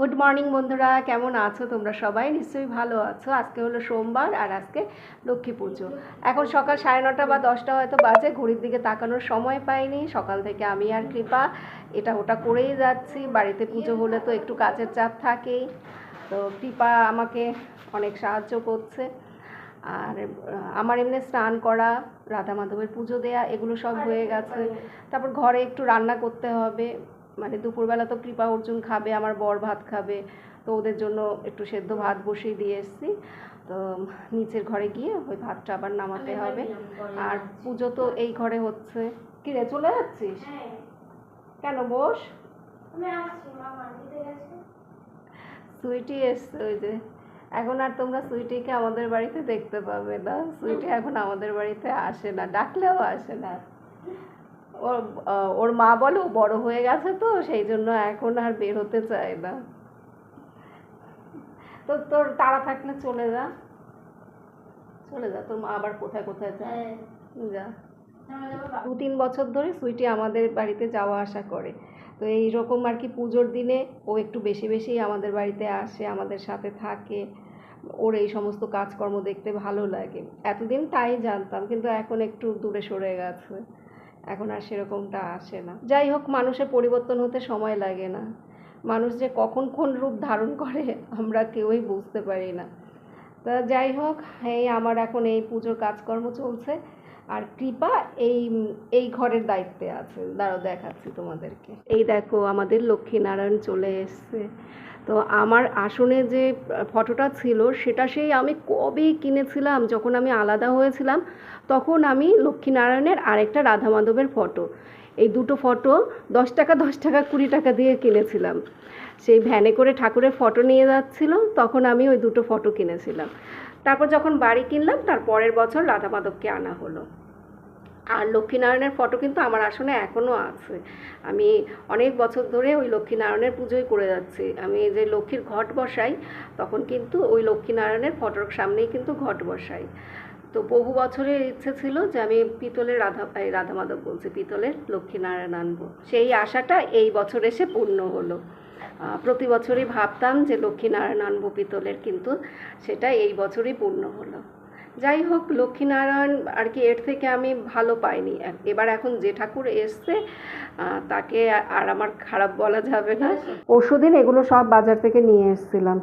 Good morning বন্ধুরা। কেমন আছো তোমরা সবাই? নিশ্চয়ই ভালো আছো। আজকে হলো সোমবার আর আজকে লক্ষ্মী পুজো। এখন সকাল সাড়ে নটা বা দশটা হয়তো বাজে, ঘড়ির দিকে তাকানোর সময় পাইনি। সকাল থেকে আমি আর কৃপা এটা ওটা করেই যাচ্ছি। বাড়িতে পুজো হলে তো একটু কাজের চাপ থাকেই। তো কৃপা আমাকে অনেক সাহায্য করছে। আর আমার এমনি স্নান করা, রাধা মাধবের পুজো দেয়া, এগুলো সব হয়ে গেছে। তারপর ঘরে একটু রান্না করতে হবে। মানে দুপুরবেলা তো কৃপা অর্জুন খাবে আমার বর ভাত খাবে তো ওদের জন্য একটু সেদ্ধ ভাত বসিয়ে দিয়ে এসেছি। তো নিচের ঘরে গিয়ে ওই ভাতটা আবার নামাতে হবে। আর পুজো তো এই ঘরে হচ্ছে। কি রে চলে যাচ্ছিস? কেন বস? সুইটি এসছে ওই যে। এখন আর তোমরা সুইটিকে আমাদের বাড়িতে দেখতে পাবে না। সুইটি এখন আমাদের বাড়িতে আসে না ডাকলেও আসে না। ওর ওর মা বলে ও বড় হয়ে গেছে তো সেই জন্য এখন আর বের হতে চায় না। তো তোর তাড়া থাকলে চলে যা। চলে যা তোর মা আবার কোথায় কোথায় যায়? যা। দু তিন বছর ধরে সুইটি আমাদের বাড়িতে যাওয়া আসা করে। তো এই রকম আর কি পুজোর দিনে ও একটু বেশি বেশি আমাদের বাড়িতে আসে আমাদের সাথে থাকে। ওর এই সমস্ত কাজকর্ম দেখতে ভালো লাগে। এতদিন তাই জানতাম কিন্তু এখন একটু দূরে সরে গেছে। এখন আর সেরকমটা আসে না। যাই হোক, মানুষের পরিবর্তন হতে সময় লাগে না। মানুষ যে কখন কোন রূপ ধারণ করে, আমরা কেউই বুঝতে পারি না। তা যাই হোক, এই আমার এখন এই পুজোর কাজকর্ম চলছে। আর কৃপা এই এই ঘরের দায়িত্বে আছে। দাঁড়াও, দেখাচ্ছি তোমাদেরকে। এই দেখো, আমাদের লক্ষ্মীনারায়ণ চলে এসছে। তো আমার আসনে যে ফটোটা ছিল সেটা সেই আমি কবে কিনেছিলাম, যখন আমি আলাদা হয়েছিলাম, তখন আমি লক্ষ্মীনারায়ণের আরেকটা রাধা মাধবের ফটো। এই দুটো ফটো দশ টাকা দশ টাকা, কুড়ি টাকা দিয়ে কিনেছিলাম। সেই ভ্যানে করে ঠাকুরের ফটো নিয়ে যাচ্ছিল, তখন আমি ওই দুটো ফটো কিনেছিলাম। তারপর যখন বাড়ি কিনলাম, তার পরের বছর রাধা মাধবকে আনা হলো। আর লক্ষ্মীনারায়ণের ফটো কিন্তু আমার আসনে এখনও আছে। আমি অনেক বছর ধরে ওই লক্ষ্মীনারায়ণের পুজোই করে যাচ্ছি। আমি যে লক্ষ্মীর ঘট বসাই, তখন কিন্তু ওই লক্ষ্মীনারায়ণের ফটোর সামনেই কিন্তু ঘট বসাই। তো বহু বছরের ইচ্ছে ছিল যে আমি পিতলের রাধা রাধা মাধব বলছি, পিতলের লক্ষ্মীনারায়ণ আনব। সেই আশাটা এই বছর এসে পূর্ণ হলো। প্রতি বছরই ভাবতাম যে লক্ষ্মীনারায়ণ আনব পিতলের, কিন্তু সেটা এই বছরই পূর্ণ হলো। যাই হোক লক্ষ্মীনারায়ণ আর কি এর থেকে আমি ভালো পাইনি। এবার এখন যে ঠাকুর এসছে তাকে আর আমার খারাপ বলা যাবে না। পরশুদিন এগুলো সব বাজার থেকে নিয়ে এসেছিলাম।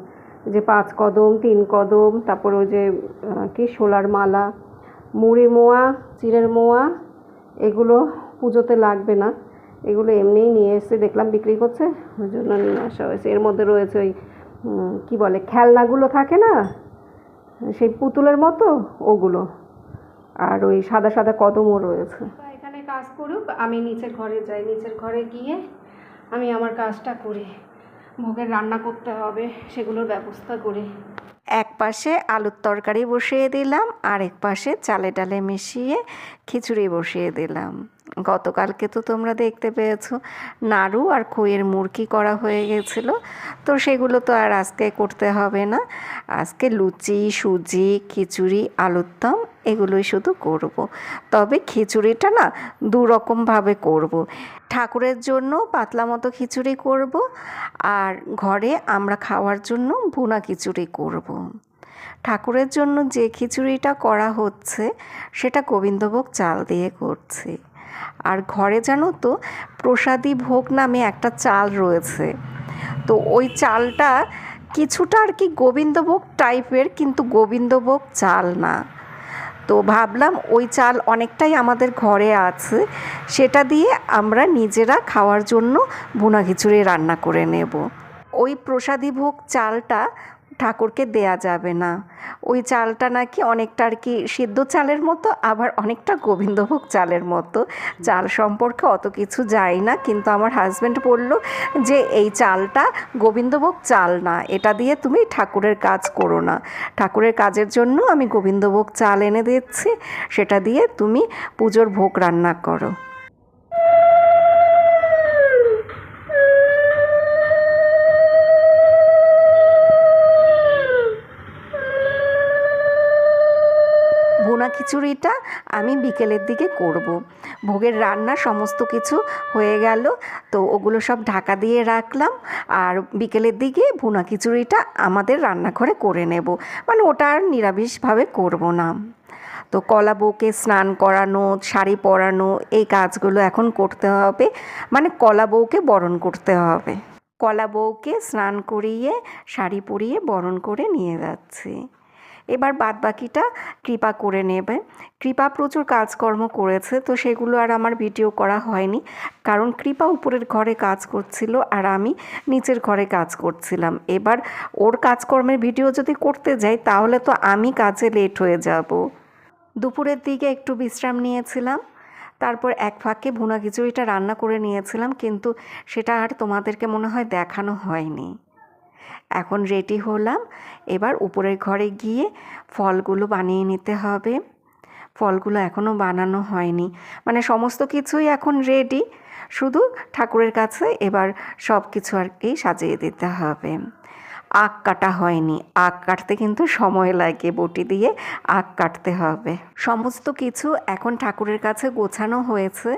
যে পাঁচ কদম, তিন কদম, তারপর ওই যে কি শোলার মালা, মুড়ি মোয়া, চিড়ের মোয়া, এগুলো পুজোতে লাগবে না। এগুলো এমনিই নিয়ে এসে দেখলাম বিক্রি করছে, ওই জন্য নিয়ে আসা হয়েছে। এর মধ্যে রয়েছে ওই কী বলে, খেলনাগুলো থাকে না? সেই পুতুলের মতো ওগুলো। আর ওই সাদা সাদা কদমও রয়েছে। এখানে কাজ করুক আমি নিচের ঘরে যাই। নিচের ঘরে গিয়ে আমি আমার কাজটা করি ভোগের রান্না করতে হবে সেগুলোর ব্যবস্থা করি। এক পাশে আলুর তরকারি বসিয়ে দিলাম আর এক পাশে চালে ডালে মিশিয়ে খিচুড়ি বসিয়ে দিলাম। গতকালকে তো তোমরা দেখতে পেয়েছ নাড়ু আর খইয়ের মুরকি করা হয়ে গেছিল তো সেগুলো তো আর আজকে করতে হবে না আজকে লুচি, সুজি, খিচুড়ি, আলুর দম এগুলোই শুধু করব। তবে খিচুড়িটা না দু রকমভাবে করব। ঠাকুরের জন্য পাতলা মতো খিচুড়ি করব আর ঘরে আমরা খাওয়ার জন্য ভুনা খিচুড়ি করব। ঠাকুরের জন্য যে খিচুড়িটা করা হচ্ছে সেটা গোবিন্দভোগ চাল দিয়ে করছি আর ঘরে জানো তো, প্রসাদী ভোগ নামে একটা চাল রয়েছে। তো ওই চালটা কিছুটা আর কি গোবিন্দভোগ টাইপের, কিন্তু গোবিন্দভোগ চাল না। তো ভাবলাম ওই চাল অনেকটাই আমাদের ঘরে আছে, সেটা দিয়ে আমরা নিজেরা খাওয়ার জন্য ভুনা খিচুড়ি রান্না করে নেব। ওই প্রসাদী ভোগ চালটা ঠাকুরকে দেয়া যাবে না। ওই চালটা নাকি অনেকটা আর কি সিদ্ধ চালের মতো, আবার অনেকটা গোবিন্দভোগ চালের মতো। চাল সম্পর্কে অত কিছু যায় না, কিন্তু আমার হাজব্যান্ড বলল যে এই চালটা গোবিন্দভোগ চাল না, এটা দিয়ে তুমি ঠাকুরের কাজ করো না। ঠাকুরের কাজের জন্য আমি গোবিন্দভোগ চাল এনে দিচ্ছি, সেটা দিয়ে তুমি পুজোর ভোগ রান্না করো। খিচুড়িটা আমি বিকেলের দিকে করব। ভোগের রান্না সমস্ত কিছু হয়ে গেল, তো ওগুলো সব ঢাকা দিয়ে রাখলাম আর বিকেলের দিকে ভুনা খিচুড়িটা আমাদের রান্নাঘরে করে নেব। মানে ওটা আর নিরামিষভাবে করব না। তো কলা বউকে স্নান করানো, শাড়ি পরানো, এই কাজগুলো এখন করতে হবে। মানে কলা বউকে বরণ করতে হবে। কলা বউকে স্নান করিয়ে, শাড়ি পরিয়ে বরণ করে নিয়ে যাচ্ছি। এবার বাদ বাকিটা কৃপা করে নেবে। কৃপা প্রচুর কাজকর্ম করেছে, তো সেগুলো আর আমার ভিডিও করা হয়নি। কারণ কৃপা উপরের ঘরে কাজ করছিল আর আমি নিচের ঘরে কাজ করছিলাম। এবার ওর কাজকর্মের ভিডিও যদি করতে যাই, তাহলে তো আমি কাজে লেট হয়ে যাব। দুপুরের দিকে একটু বিশ্রাম নিয়েছিলাম, তারপর এক ফাঁকে ভুনা খিচুড়িটা রান্না করে নিয়েছিলাম, কিন্তু সেটা আর তোমাদেরকে মনে হয় দেখানো হয়নি। এখন রেডি হলাম। এবার উপরের ঘরে গিয়ে ফলগুলো বানিয়ে নিতে হবে। ফলগুলো এখনও বানানো হয়নি। মানে সমস্ত কিছুই এখন রেডি শুধু ঠাকুরের কাছে এবার সব কিছু আর কি সাজিয়ে দিতে হবে। আখ কাটা হয়নি। আখ কাটতে কিন্তু সময় লাগে বটি দিয়ে আখ কাটতে হবে। সমস্ত কিছু এখন ঠাকুরের কাছে গোছানো হয়েছে।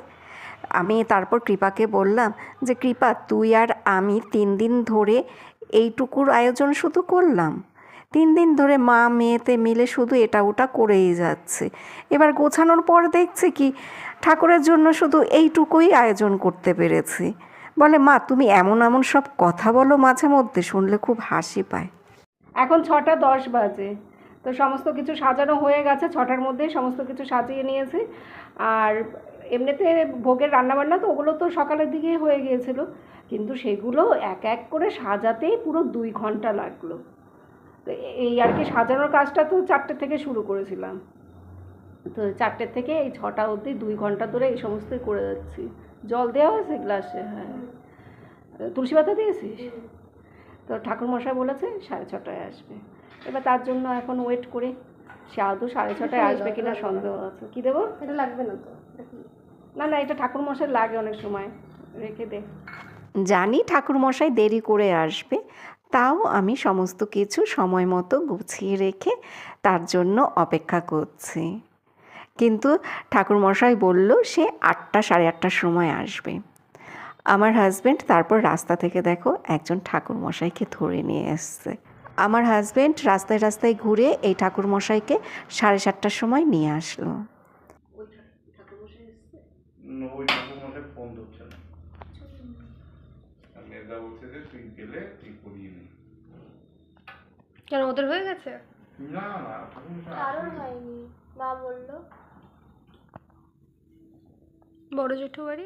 আমি তারপর কৃপাকে বললাম যে, কৃপা, তুই আর আমি তিন দিন ধরে এইটুকুর আয়োজন শুধু করলাম। তিন দিন ধরে মা মেয়েতে মিলে শুধু এটা ওটা করেই যাচ্ছে। এবার গোছানোর পর দেখছি কি, ঠাকুরের জন্য শুধু এইটুকুই আয়োজন করতে পেরেছি। বলে, মা, তুমি এমন এমন সব কথা বলো মাঝে মধ্যে, শুনলে খুব হাসি পায়। এখন ছটা দশ বাজে। তো সমস্ত কিছু সাজানো হয়ে গেছে, ছটার মধ্যেই সমস্ত কিছু সাজিয়ে নিয়েছি। আর এমনিতে ভোগের রান্নাবান্না তো ওগুলো তো সকালের দিকেই হয়ে গিয়েছিল। কিন্তু সেগুলো এক এক করে সাজাতেই পুরো দুই ঘণ্টা লাগল। তো এই আর কি সাজানোর কাজটা তো চারটে থেকে শুরু করেছিলাম। তো চারটে থেকে এই ছটা অবধি দুই ঘণ্টা ধরে এই সমস্তই করে যাচ্ছি। জল দেওয়া হয়েছে গ্লাসে? হ্যাঁ। তুলসী পাতা দিয়েছিস? তো ঠাকুরমশাই বলেছে সাড়ে ছটায় আসবে। এবার তার জন্য এখন ওয়েট করি। সে আদৌ সাড়ে ছটায় আসবে কিনা সন্দেহ আছে। কি দেবো? এটা লাগবে না তো। না না, এটা ঠাকুরমশাই লাগে অনেক সময়, রেখে দে। জানি ঠাকুরমশাই দেরি করে আসবে, তাও আমি সমস্ত কিছু সময় মতো গুছিয়ে রেখে তার জন্য অপেক্ষা করছি। কিন্তু ঠাকুরমশাই বলল, সে আটটা সাড়ে আটটার সময় আসবে। আমার হাজব্যান্ড তারপর রাস্তা থেকে দেখো একজন ঠাকুরমশাইকে ধরে নিয়ে এসছে। আমার হাজব্যান্ড রাস্তায় রাস্তায় ঘুরে এই ঠাকুরমশাইকে সাড়ে সাতটার সময় নিয়ে আসলো। ওই ঠাকুর মশাই ফোন ধরছে না আর মেজদা বলছে যে তুই গেলে তুই করিয়ে নে কেন ওদের হয়ে গেছে না না আসেনি। হয়নি মা বলল বড় জেঠু বাড়ি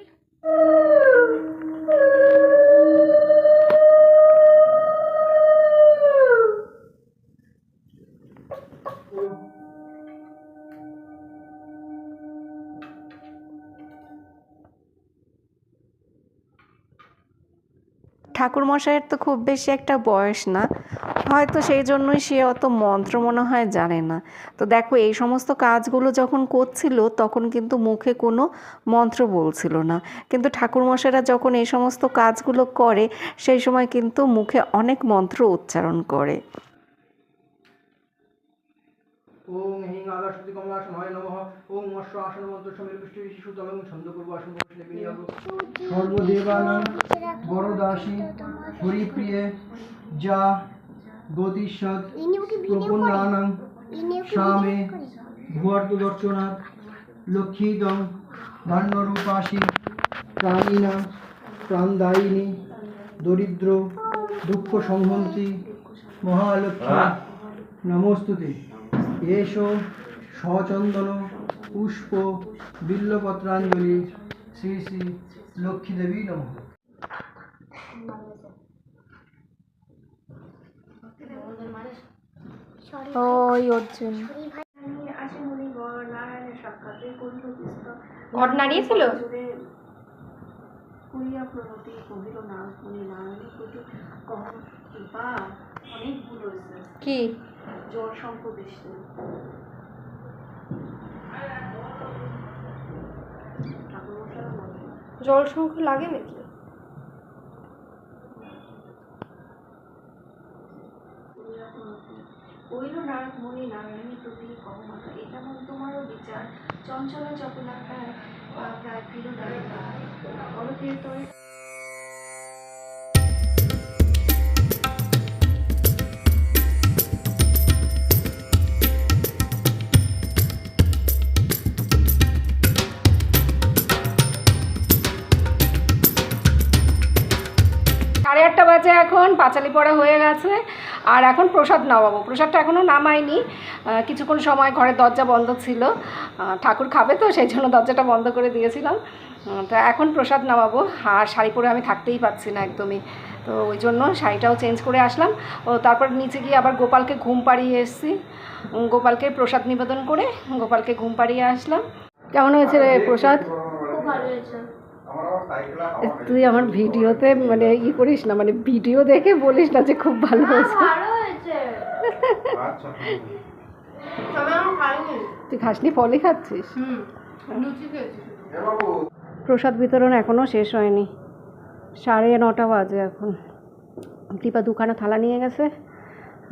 ঠাকুরমশাইয়ের তো খুব বেশি একটা বয়স না। হয়তো সেই জন্যই সে অত মন্ত্র মনে হয় জানে না। তো দেখো, এই সমস্ত কাজগুলো যখন করছিল, তখন কিন্তু মুখে কোনো মন্ত্র বলছিল না। কিন্তু ঠাকুরমশাইরা যখন এই সমস্ত কাজগুলো করে, সেই সময় কিন্তু মুখে অনেক মন্ত্র উচ্চারণ করে। ওং হিং আদাসতি কমলাসনায় নমঃ। ওং মৎস্য আসন মন্ত্র সমীর বৃষ্টি শিশুতম এবং ছন্দ করব আসন বসলে বিনিয়োগ সর্বদেবানাং বরদাসী হরিপ্রিয়ে যা গতিসৎ প্রপন্নানাং শ্যামে ভুয়ার্দর্শনাথ লক্ষ্মীদং ধান্যরূপাসী প্রাণীনা প্রাণদায়িনী দরিদ্র দুঃখ সংহন্তি মহালক্ষ্মী নমস্তুতে। এসো সচন্দন পুষ্প বিল্লপত্রাঞ্জলি শ্রী শ্রী লক্ষ্মীদেবী নমঃ। ওই অর্জুন। ঘট নাড়িয়েছিল করিয়া প্রণতি কহিল না শুনি নারায়ণের প্রতি কখন কৃপা অনেক ভুল হয়েছে কি? জল বলে জল সংখ্য লাগে নাকি? নারায়ণী প্রতি এটা তোমারও বিচার। চঞ্চলা চপলাকার প্রায় এখন পাঁচালি পড়া হয়ে গেছে। আর এখন প্রসাদ নামাবো প্রসাদটা এখনও নামাইনি আহ, কিছুক্ষণ সময় ঘরের দরজা বন্ধ ছিল। ঠাকুর খাবে তো সেই জন্য দরজাটা বন্ধ করে দিয়েছিলাম। তো এখন প্রসাদ নামাবো আর শাড়ি পরে আমি থাকতেই পারছি না একদমই। তো ওই জন্য শাড়িটাও চেঞ্জ করে আসলাম। ও তারপর নিচে গিয়ে আবার গোপালকে ঘুম পাড়িয়ে এসেছি। গোপালকে প্রসাদ নিবেদন করে গোপালকে ঘুম পাড়িয়ে আসলাম। কেমন হয়েছে রে প্রসাদ? খুব ভালো হয়েছে। তুই আমার ভিডিওতে মানে ই করিস না মানে ভিডিও দেখে বলিস না যে খুব ভালো হয়েছে। ভালো হয়েছে। আচ্ছা খাইনি। তুই খাসনি ফলই খাচ্ছিস? হুম লুচি খেয়েছি প্রসাদ বিতরণ এখনও শেষ হয়নি। সাড়ে নটা বাজে এখন। দীপা দুখানা থালা নিয়ে গেছে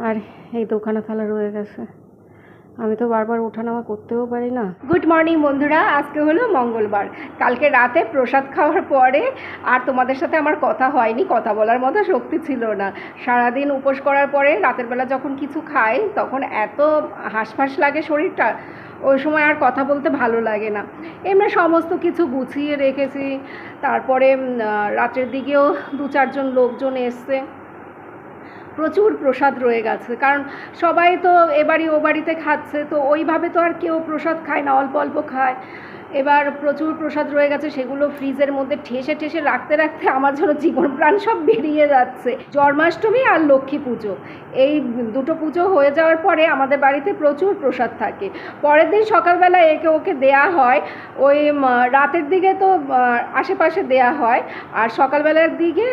আর এই দুখানা থালা রয়ে গেছে। আমি তো বারবার ওঠানামা করতেও পারি না। গুড মর্নিং বন্ধুরা। আজকে হলো মঙ্গলবার। কালকে রাতে প্রসাদ খাওয়ার পরে আর তোমাদের সাথে আমার কথা হয়নি, কথা বলার মতো শক্তি ছিল না। সারাদিন উপোস করার পরে রাতের বেলা যখন কিছু খাই, তখন এত হাঁসফাঁস লাগে শরীরটা, ওই সময় আর কথা বলতে ভালো লাগে না। এমনি সমস্ত কিছু গুছিয়ে রেখেছি। তারপরে রাতের দিকেও দু চারজন লোকজন এসছে। প্রচুর প্রসাদ রয়ে গেছে। কারণ সবাই তো এ বাড়ি ও বাড়িতে খাচ্ছে, তো ওইভাবে তো আর কেউ প্রসাদ খায় না, অল্প অল্প খায়। এবার প্রচুর প্রসাদ রয়ে গেছে, সেগুলো ফ্রিজের মধ্যে ঠেসে ঠেসে রাখতে রাখতে আমার যেন জীবন প্রাণ সব বেরিয়ে যাচ্ছে। জন্মাষ্টমী আর লক্ষ্মী পুজো, এই দুটো পুজো হয়ে যাওয়ার পরে আমাদের বাড়িতে প্রচুর প্রসাদ থাকে। পরের দিন সকালবেলা একে ওকে দেয়া হয়, ওই রাতের দিকে তো আশেপাশে দেয়া হয়, আর সকালবেলার দিকে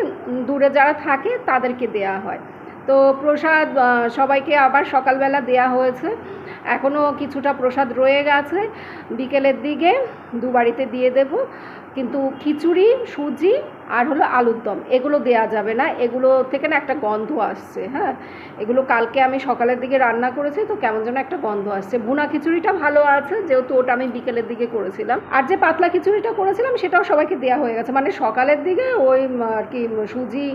দূরে যারা থাকে তাদেরকে দেয়া হয়। তো প্রসাদ সবাইকে আবার সকালবেলা দেয়া হয়েছে। এখনও কিছুটা প্রসাদ রয়ে গেছে। বিকেলের দিকে দু বাড়িতে দিয়ে দেব। কিন্তু খিচুড়ি, সুজি আর হলো আলুর দম, এগুলো দেয়া যাবে না। এগুলো থেকে না একটা গন্ধ আসছে হ্যাঁ? এগুলো কালকে আমি সকালের দিকে রান্না করেছি, তো কেমন যেন একটা গন্ধ আসছে। ভুনা খিচুড়িটা ভালো আছে, যেহেতু ওটা আমি বিকেলের দিকে করেছিলাম। আর যে পাতলা খিচুড়িটা করেছিলাম, সেটাও সবাইকে দেওয়া হয়ে গেছে। মানে সকালের দিকে ওই আর কি, সুজি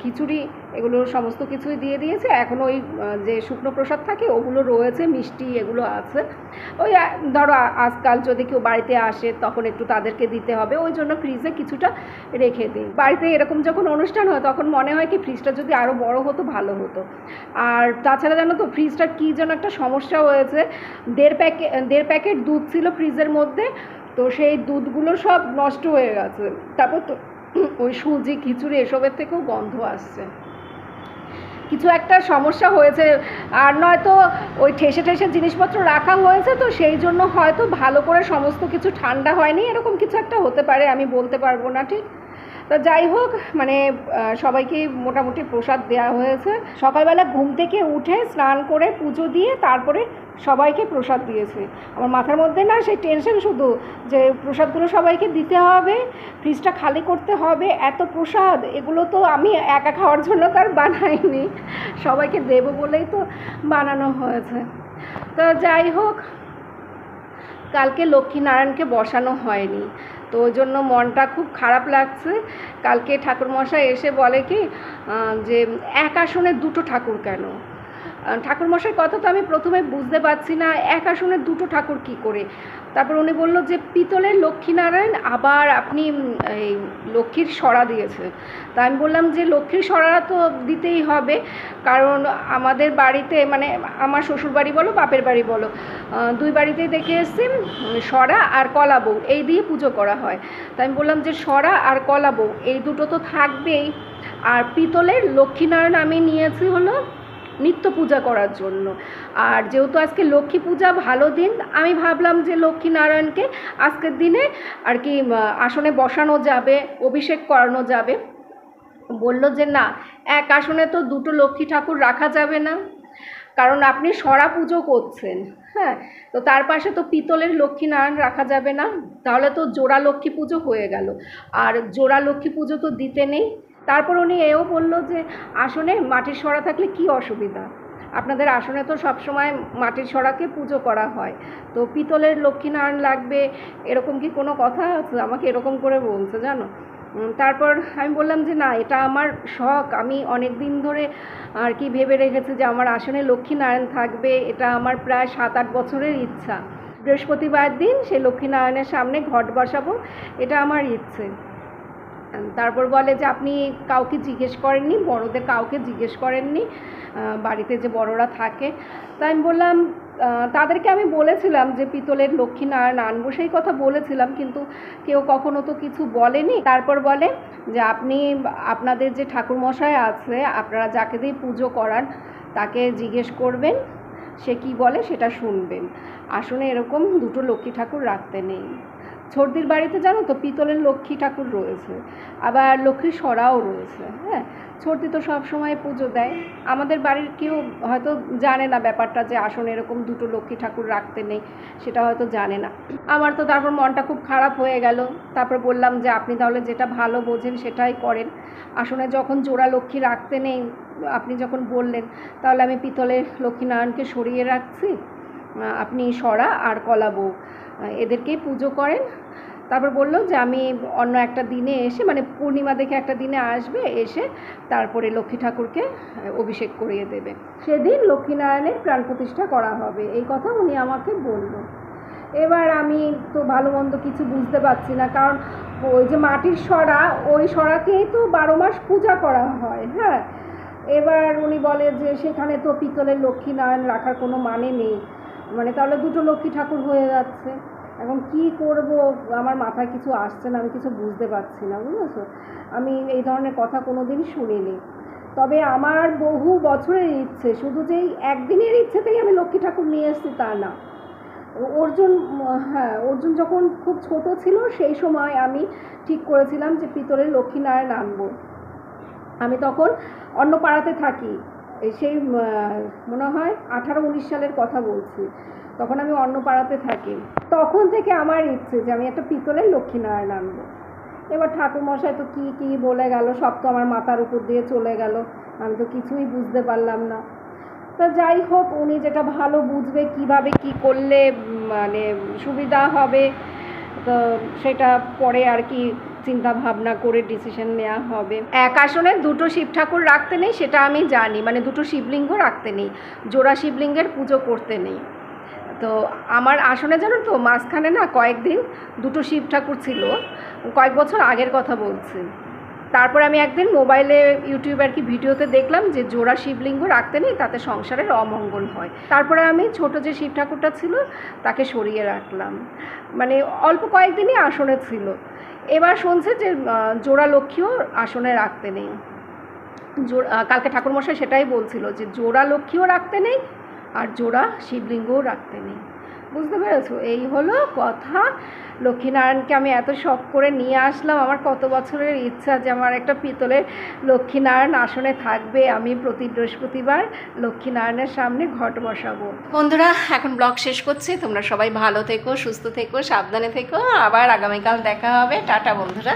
খিচুড়ি, এগুলো সমস্ত কিছুই দিয়ে দিয়েছে। এখন ওই যে শুকনো প্রসাদ থাকে, ওগুলো রয়েছে, মিষ্টি এগুলো আছে। ওই ধরো, আজকাল যদি কেউ বাড়িতে আসে, তখন একটু তাদেরকে দিতে হবে। ওই জন্য ফ্রিজে কিছুটা রেখে দিই। বাড়িতে এরকম যখন অনুষ্ঠান হয়, তখন মনে হয় কি ফ্রিজটা যদি আরও বড় হতো, ভালো হতো। আর তাছাড়া জানো তো ফ্রিজটার কী যেন একটা সমস্যা হয়েছে। দেড় প্যাকেট দেড় প্যাকেট দুধ ছিল ফ্রিজের মধ্যে, তো সেই দুধগুলো সব নষ্ট হয়ে গেছে। তারপর তো ওই সুজি, খিচুড়ি এসবের থেকেও গন্ধ আসছে। কিছু একটা সমস্যা হয়েছে, আর নয়তো ওই ঠেসে ঠেসে জিনিসপত্র রাখা হয়েছে তো সেই জন্য হয়তো ভালো করে সমস্ত কিছু ঠান্ডা হয়নি, এরকম কিছু একটা হতে পারে, আমি বলতে পারব না, ঠিক? তা যাই হোক মানে সবাইকে মোটামুটি প্রসাদ দেওয়া হয়েছে। সকালবেলা ঘুম থেকে উঠে স্নান করে পুজো দিয়ে তারপরে সবাইকে প্রসাদ দিয়েছে। আমার মাথার মধ্যে না সেই টেনশন শুধু যে প্রসাদগুলো সবাইকে দিতে হবে ফ্রিজটা খালি করতে হবে, এত প্রসাদ, এগুলো তো আমি একা খাওয়ার জন্য তার বানাইনি। সবাইকে দেবো বলেই তো বানানো হয়েছে। তো যাই হোক, কালকে লক্ষ্মীনারায়ণকে বসানো হয়নি। তো ওই জন্য মনটা খুব খারাপ লাগছে। কালকে ঠাকুরমশাই এসে বলে কি যে এক আসনে দুটো ঠাকুর কেন? ঠাকুরমশাই কথা তো আমি প্রথমে বুঝতে পারছি না, এক আসনে দুটো ঠাকুর কি করে? তারপর উনি বলল যে, পিতলের লক্ষ্মীনারায়ণ আবার আপনি এই লক্ষ্মীর সরা দিয়েছে তা আমি বললাম যে, লক্ষ্মীর সরা তো দিতেই হবে, কারণ আমাদের বাড়িতে মানে আমার শ্বশুর বাড়ি বলো, বাপের বাড়ি বলো দুই বাড়িতেই দেখে এসছি সরা আর কলা বউ, এই দিয়ে পুজো করা হয়। তাই আমি বললাম যে, সরা আর কলা বউ, এই দুটো তো থাকবেই। আর পিতলের লক্ষ্মীনারায়ণ আমি নিয়েছি হলো নিত্য পূজা করার জন্য। আর যেহেতু আজকে লক্ষ্মী পূজা, ভালো দিন, আমি ভাবলাম যে লক্ষ্মীনারায়ণকে আজকের দিনে আর কি আসনে বসানো যাবে, অভিষেক করানো যাবে। বলল যে না, এক আসনে তো দুটো লক্ষ্মী ঠাকুর রাখা যাবে না। কারণ আপনি সরা পুজো করছেন হ্যাঁ? তো তার পাশে তো পিতলের লক্ষ্মীনারায়ণ রাখা যাবে না। তাহলে তো জোড়া লক্ষ্মী পুজো হয়ে গেল। আর জোড়া লক্ষ্মী পুজো তো দিতে নেই। তারপর উনি এও বলল যে আসনে মাটির সরা থাকলে কি অসুবিধা? আপনাদের আসনে তো সবসময় মাটির সরাকে পুজো করা হয়। তো পিতলের লক্ষ্মীনারায়ণ লাগবে, এরকম কি কোনো কথা আছে? আমাকে এরকম করে বলছে, জানো? তারপর আমি বললাম যে না, এটা আমার শখ। আমি অনেক দিন ধরে আর কি ভেবে রেখেছি যে আমার আসনে লক্ষ্মীনারায়ণ থাকবে, এটা আমার প্রায় সাত আট বছরের ইচ্ছা। বৃহস্পতিবার দিন সেই লক্ষ্মীনারায়ণের সামনে ঘট বসাবো, এটা আমার ইচ্ছে। তারপর বলে যে আপনি কাউকে জিজ্ঞেস করেননি, বড়দের কাউকে জিজ্ঞেস করেননি বাড়িতে যে বড়রা থাকে। তাই আমি বললাম তাদেরকে আমি বলেছিলাম যে পিতলের লক্ষ্মীনারায়ণ আনব, সেই কথা বলেছিলাম, কিন্তু কেউ কখনো তো কিছু বলেনি। তারপর বলে যে আপনি, আপনাদের যে ঠাকুরমশাই আছে, আপনারা যাকে দিয়ে পুজো করান, তাকে জিজ্ঞেস করবেন। সে কি বলে সেটা শুনবেন। আসলে এরকম দুটো লক্ষ্মী ঠাকুর রাখতে নেই। ছর্দির বাড়িতে জানো তো পিতলের লক্ষ্মী ঠাকুর রয়েছে, আবার লক্ষ্মী সরাও রয়েছে হ্যাঁ? ছর্দি তো সব সময় পুজো দেয়। আমাদের বাড়ির কেউ হয়তো জানে না ব্যাপারটা যে আসনে এরকম দুটো লক্ষ্মী ঠাকুর রাখতে নেই, সেটা হয়তো জানে না। আমার তো তারপর মনটা খুব খারাপ হয়ে গেল। তারপর বললাম যে আপনি তাহলে যেটা ভালো বোঝেন সেটাই করেন। আসনে যখন জোড়া লক্ষ্মী রাখতে নেই, আপনি যখন বললেন, তাহলে আমি পিতলের লক্ষ্মীনারায়ণকে সরিয়ে রাখছি। আপনি সরা আর কলাবো এদেরকেই পুজো করেন। তারপর বলল যে আমি অন্য একটা দিনে এসে মানে পূর্ণিমা দেখে একটা দিনে আসবে, এসে তারপরে লক্ষ্মী ঠাকুরকে অভিষেক করিয়ে দেবে। সেদিন লক্ষ্মীনারায়ণের প্রাণ প্রতিষ্ঠা করা হবে, এই কথা উনি আমাকে বলল। এবার আমি তো ভালো মন্দ কিছু বুঝতে পারছি না, কারণ ওই যে মাটির সরা, ওই সরাকেই তো বারো মাস পূজা করা হয় হ্যাঁ? এবার উনি বলে যে সেখানে তো পিতলের লক্ষ্মীনারায়ণ রাখার কোনো মানে নেই। মানে তাহলে দুটো লক্ষ্মী ঠাকুর হয়ে যাচ্ছে। এখন কি করব? আমার মাথায় কিছু আসছে না, আমি কিছু বুঝতে পারছি না, বুঝেছ? আমি এই ধরনের কথা কোনো দিন শুনিনি। তবে আমার বহু বছরের ইচ্ছে, শুধু যেই একদিনের ইচ্ছেতেই আমি লক্ষ্মী ঠাকুর নিয়ে এসেছি তা না। অর্জুন হ্যাঁ অর্জুন যখন খুব ছোট ছিল, সেই সময় আমি ঠিক করেছিলাম যে পিতলের লক্ষ্মীনারায়ণ আনব। আমি তখন অন্য পাড়াতে থাকি। সেই মনে হয় আঠারো উনিশ সালের কথা বলছি। তখন আমি অন্য পাড়াতে থাকি। তখন থেকে আমার ইচ্ছে যে আমি একটা পিতলের লক্ষ্মীনারায়ণ আনব। এবার ঠাকুরমশাই তো কী কী বলে গেল, সব তো আমার মাথার উপর দিয়ে চলে গেল। আমি তো কিছুই বুঝতে পারলাম না। তা যাই হোক, উনি যেটা ভালো বুঝবে, কীভাবে কি করলে মানে সুবিধা হবে, তো সেটা পরে আর কি চিন্তা ভাবনা করে ডিসিশন নেওয়া হবে। এক আসনে দুটো শিব ঠাকুর রাখতে নেই, সেটা আমি জানি। মানে দুটো শিবলিঙ্গ রাখতে নেই। জোড়া শিবলিঙ্গের পুজো করতে নেই। তো আমার আসনে জানো তো, মাঝখানে না কয়েকদিন দুটো শিব ঠাকুর ছিল। কয়েক বছর আগের কথা বলছি। তারপর আমি একদিন মোবাইলে, ইউটিউবে আর কি ভিডিওতে দেখলাম যে জোড়া শিবলিঙ্গ রাখতে নেই, তাতে সংসারের অমঙ্গল হয়। তারপরে আমি ছোট যে শিব ঠাকুরটা ছিল, তাকে সরিয়ে রাখলাম। মানে অল্প কয়েকদিনই আসনে ছিল। এবার শুনছে যে জোড়া লক্ষ্মীও আসনে রাখতে নেই। কালকে ঠাকুরমশাই সেটাই বলছিল যে, জোড়া লক্ষ্মীও রাখতে নেই আর জোড়া শিবলিঙ্গও রাখতে নেই। বুঝতে পেরেছ? এই হলো কথা। লক্ষ্মীনারায়ণকে আমি এত শখ করে নিয়ে আসলাম। আমার কত বছরের ইচ্ছা যে আমার একটা পিতলের লক্ষ্মীনারায়ণ আসনে থাকবে। আমি প্রতি বৃহস্পতিবার লক্ষ্মীনারায়ণের সামনে ঘট বসাবো। বন্ধুরা, এখন ব্লগ শেষ করছি। তোমরা সবাই ভালো থেকো, সুস্থ থেকো, সাবধানে থেকো। আবার আগামীকাল দেখা হবে। টাটা, বন্ধুরা।